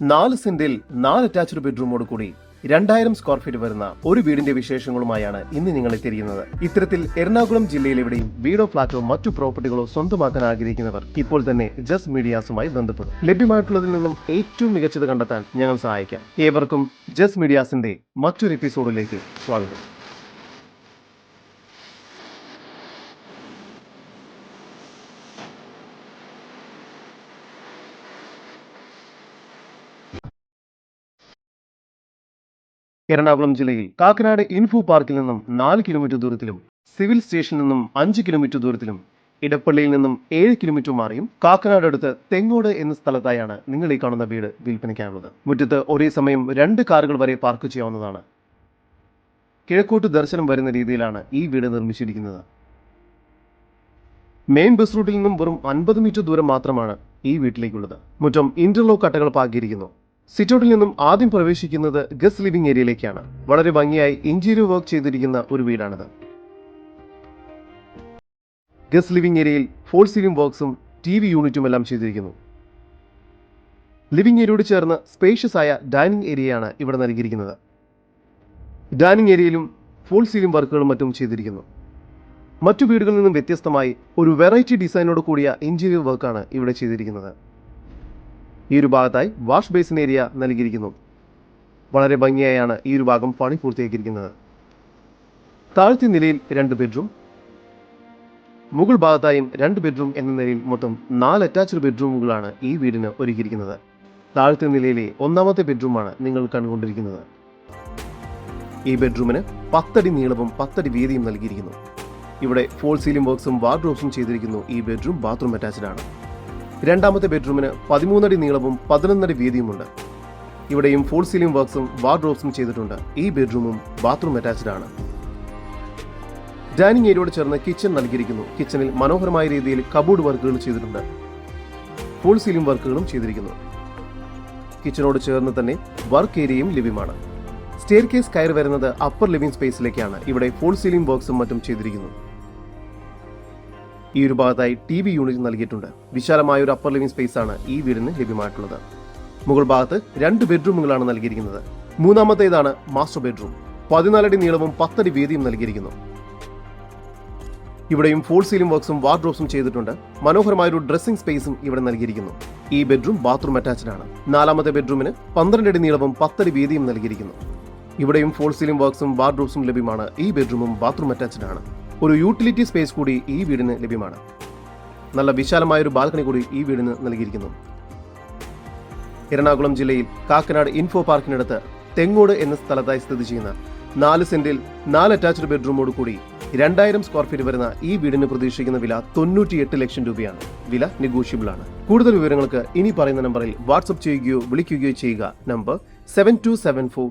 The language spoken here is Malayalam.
നാല് സെന്റിൽ നാല് അറ്റാച്ച്ഡ് ബെഡ്റൂമോട് കൂടി രണ്ടായിരം സ്ക്വയർ ഫീറ്റ് വരുന്ന ഒരു വീടിന്റെ വിശേഷങ്ങളുമായാണ് ഇന്ന് നിങ്ങൾ എത്തിയിരിക്കുന്നത് ഇത്തരത്തിൽ എറണാകുളം ജില്ലയിൽ എവിടെയും വീടോ ഫ്ളാറ്റോ മറ്റു പ്രോപ്പർട്ടികളോ സ്വന്തമാക്കാൻ ആഗ്രഹിക്കുന്നവർ ഇപ്പോൾ തന്നെ ജസ്റ്റ് മീഡിയാസുമായി ബന്ധപ്പെടും. ലഭ്യമായിട്ടുള്ളതിൽ നിന്നും ഏറ്റവും മികച്ചത് കണ്ടെത്താൻ ഞങ്ങൾ സഹായിക്കാം. ഏവർക്കും ജസ്റ്റ് മീഡിയാസിന്റെ മറ്റൊരു എപ്പിസോഡിലേക്ക് സ്വാഗതം. എറണാകുളം ജില്ലയിൽ കാക്കനാട് ഇൻഫോ പാർക്കിൽ നിന്നും നാല് കിലോമീറ്റർ ദൂരത്തിലും സിവിൽ സ്റ്റേഷനിൽ നിന്നും അഞ്ച് കിലോമീറ്റർ ദൂരത്തിലും ഇടപ്പള്ളിയിൽ നിന്നും ഏഴ് കിലോമീറ്റർ മാറിയും കാക്കനാട് അടുത്ത് തെങ്ങോട് എന്ന സ്ഥലത്തായാണ് നിങ്ങൾ ഈ കാണുന്ന വീട് വിൽപ്പനയ്ക്കാനുള്ളത് മുറ്റത്ത് ഒരേ സമയം രണ്ട് കാറുകൾ വരെ പാർക്ക് ചെയ്യാവുന്നതാണ്. കിഴക്കോട്ട് ദർശനം വരുന്ന രീതിയിലാണ് ഈ വീട് നിർമ്മിച്ചിരിക്കുന്നത്. മെയിൻ ബസ് റൂട്ടിൽ നിന്നും വെറും അൻപത് മീറ്റർ ദൂരം മാത്രമാണ് ഈ വീട്ടിലേക്കുള്ളത്. മുറ്റം ഇന്റർലോക്ക് കട്ടകൾ പാകിയിരിക്കുന്നു. സിറ്റൗട്ടിൽ നിന്നും ആദ്യം പ്രവേശിക്കുന്നത് ഗസ്റ്റ് ലിവിംഗ് ഏരിയയിലേക്കാണ്. വളരെ ഭംഗിയായി ഇന്റീരിയർ വർക്ക് ചെയ്തിരിക്കുന്ന ഒരു വീടാണിത്. ഗസ്റ്റ് ലിവിംഗ് ഏരിയയിൽ ഫോൾ സീലിംഗ് ബോക്സും ടി വി യൂണിറ്റും എല്ലാം ചെയ്തിരിക്കുന്നു. ലിവിംഗ് ഏരിയയോട് ചേർന്ന് സ്പേഷ്യസ് ആയ ഡൈനിങ് ഏരിയയാണ് ഇവിടെ നൽകിയിരിക്കുന്നത്. ഡൈനിങ് ഏരിയയിലും ഫോൾ സീലിംഗ് വർക്കുകളും മറ്റും ചെയ്തിരിക്കുന്നു. മറ്റു വീടുകളിൽ നിന്നും വ്യത്യസ്തമായി ഒരു വെറൈറ്റി ഡിസൈനോട് കൂടിയ ഇന്റീരിയർ വർക്കാണ് ഇവിടെ ചെയ്തിരിക്കുന്നത്. ഈ ഒരു ഭാഗത്തായി വാഷ് ബേസിൻ ഏരിയ നൽകിയിരിക്കുന്നു. വളരെ ഭംഗിയായാണ് ഈ ഒരു ഭാഗം പണി പൂർത്തിയാക്കിയിരിക്കുന്നത്. താഴ്ത്തി നിലയിൽ രണ്ട് ബെഡ്റൂം മുകൾ ഭാഗത്തായും രണ്ട് ബെഡ്റൂം എന്ന നിലയിൽ മൊത്തം നാല് അറ്റാച്ച്ഡ് ബെഡ്റൂമുകളാണ് ഈ വീടിന് ഒരുക്കിയിരിക്കുന്നത്. താഴത്തെ നിലയിലെ ഒന്നാമത്തെ ബെഡ്റൂമാണ് നിങ്ങൾ കണ്ടുകൊണ്ടിരിക്കുന്നത്. ഈ ബെഡ്റൂമിന് പത്തടി നീളവും പത്തടി വീതിയും നൽകിയിരിക്കുന്നു. ഇവിടെ ഫോൾ സീലിംഗ് ബോക്സും വാർഡ്രോബ്സും ചെയ്തിരിക്കുന്നു ഈ ബെഡ്റൂം ബാത്റൂം അറ്റാച്ച്ഡ് ആണ് രണ്ടാമത്തെ ബെഡ്റൂമിന് പതിമൂന്നടി നീളവും പതിനൊന്നടി വീതിയുമുണ്ട്. ഇവിടെയും ഫുൾ സീലിംഗ് വർക്ക്സും വാർഡ്രോബ്സും ചെയ്തിട്ടുണ്ട്. ഈ ബെഡ്റൂമും ബാത്റൂം അറ്റാച്ച്ഡ് ആണ്. ഡൈനിങ് ഏരിയയോട് ചേർന്ന് കിച്ചൺ നൽകിയിരിക്കുന്നു. കിച്ചണിൽ മനോഹരമായ രീതിയിൽ കബോർഡ് വർക്കുകൾ ചെയ്തിട്ടുണ്ട്. ഫുൾ സീലിംഗ് വർക്കുകളും ചെയ്തിരിക്കുന്നു. കിച്ചണോട് ചേർന്ന് തന്നെ വർക്ക് ഏരിയയും ലഭ്യമാണ്. സ്റ്റെയർ കേസ് കയറി വരുന്നത് അപ്പർ ലിവിംഗ് സ്പേസിലേക്കാണ് ഇവിടെ ഫുൾ സീലിംഗ് വർക്ക്സും മറ്റും ചെയ്തിരിക്കുന്നു. ഈ ഒരു ഭാഗത്തായി ടി വി യൂണിറ്റ് നൽകിയിട്ടുണ്ട്. വിശാലമായ ഒരു അപ്പർ ലിവിംഗ് സ്പേസ് ആണ് ഈ വീടിന് ലഭ്യമായിട്ടുള്ളത്. മുകൾ ഭാഗത്ത് രണ്ട് ബെഡ്റൂമുകളാണ് നൽകിയിരിക്കുന്നത്. മൂന്നാമത്തേതാണ് മാസ്റ്റർ ബെഡ്റൂം പതിനാലടി നീളവും പത്തടി വീതിയും നൽകിയിരിക്കുന്നു. ഇവിടെയും ഫോൾ സീലിംഗ് വർക്ക്സും വാർഡ്രോബ്സും ചെയ്തിട്ടുണ്ട്. മനോഹരമായ ഒരു ഡ്രസ്സിംഗ് സ്പേസും ഇവിടെ നൽകിയിരിക്കുന്നു. ഈ ബെഡ്റൂം ബാത്റൂം അറ്റാച്ച്ഡ് ആണ്. നാലാമത്തെ ബെഡ്റൂമിന് പന്ത്രണ്ട് അടി നീളവും പത്തടി വീതിയും നൽകിയിരിക്കുന്നു. ഇവിടെയും ഫോൾ സീലിംഗ് വർക്ക്സും വാർഡ്രോബ്സും ലഭ്യമാണ്. ഈ ബെഡ്റൂമും ബാത്റൂം അറ്റാച്ച്ഡ് ആണ്. ഒരു യൂട്ടിലിറ്റി സ്പേസ് കൂടി ഈ വീടിന് ലഭ്യമാണ്. നല്ല വിശാലമായ ഒരു ബാൽക്കണി കൂടി ഈ വീടിന് നൽകിയിരിക്കുന്നു. എറണാകുളം ജില്ലയിൽ കാക്കനാട് ഇൻഫോ പാർക്കിനടുത്ത് തെങ്ങോട് എന്ന സ്ഥലത്തായി സ്ഥിതി ചെയ്യുന്ന നാല് സെന്റിൽ നാല് അറ്റാച്ച്ഡ് ബെഡ്റൂമോട് കൂടി രണ്ടായിരം സ്ക്വയർ ഫീറ്റ് വരുന്ന ഈ വീടിന് പ്രതീക്ഷിക്കുന്ന വില തൊണ്ണൂറ്റിയെട്ട് ലക്ഷം രൂപയാണ്. വില നെഗോഷ്യബിൾ ആണ്. കൂടുതൽ വിവരങ്ങൾക്ക് ഇനി പറയുന്ന നമ്പറിൽ വാട്സ്ആപ്പ് ചെയ്യുകയോ വിളിക്കുകയോ ചെയ്യുക. Number seven two seven four